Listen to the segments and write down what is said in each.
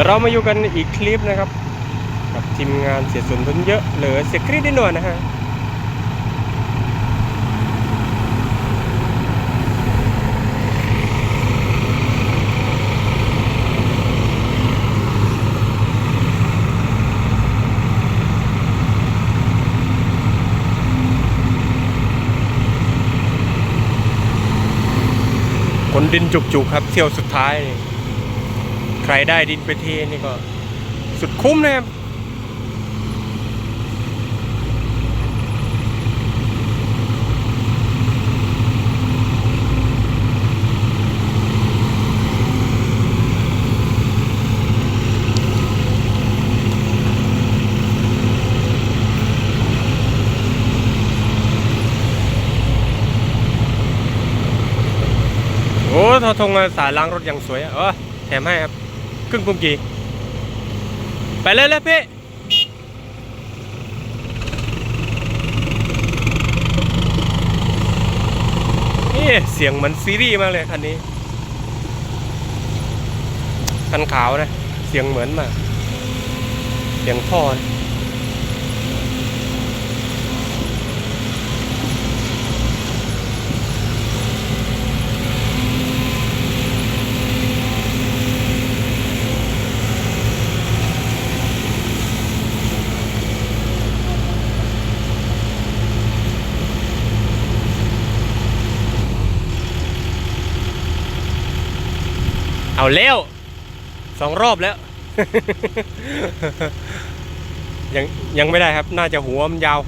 ดี๋ยวเรามาอยู่กันอีกคลิปนะครับ กับทีมงานเสียส่วนทุนเยอะเหลือเสียกรีดนิดหน่อยนะฮะคนดินจุกๆครับเที่ยวสุดท้าย รได้ดินไปเทนี่ก็สุดคุ้มนะครับโอ้ทอทงสายล้างรถอย่างสวยอะเออแถมให้ครับ ครึ่งกุมกีไปเลยเลยพี่นี่เสียงเหมือนซีรีส์มากเลยคันนี้ คันขาวนะ เสียงเหมือนมาก เสียงพ่อนะ เอาแล้วสองรอบแล้ว ยังยังไม่ได้ครับ น่าจะหัวมันยาว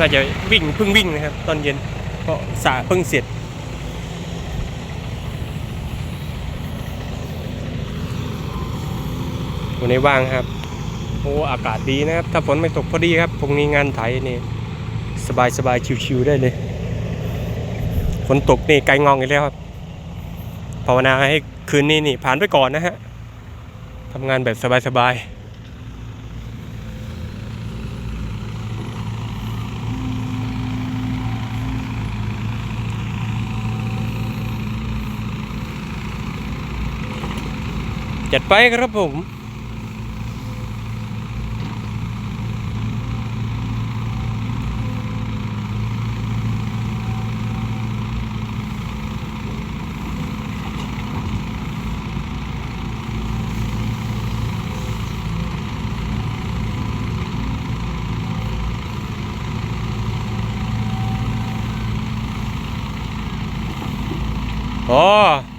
่าจะวิ่งเพิ่งวิ่งนะครับ ตอนเย็นก็สระเพิ่งเสร็จวันนี้ว่างครับโอ้อากาศดีนะครับ ถ้าฝนไม่ตกพอดีครับพรุ่งนี้งานไถนี่สบายสบายชิวๆได้เลยฝนตกนี่ไกลงองอีกแล้วครับภาวนาให้คืนนี้นี่ผ่านไปก่อนนะฮะทำงานแบบสบายๆ จัดไปครับผม อ๋อ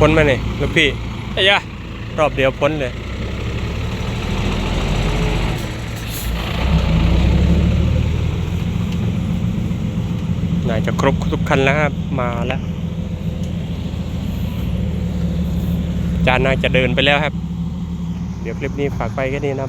พ้นมาเนี่ยลูกพี่ไอ้ยะรอบเดียวพ้นเลยน่าจะครบทุกคันแล้วครับมาแล้วจานน่าจะเดินไปแล้วครับ เดี๋ยวคลิปนี้ฝากไปแค่นี้นะครับ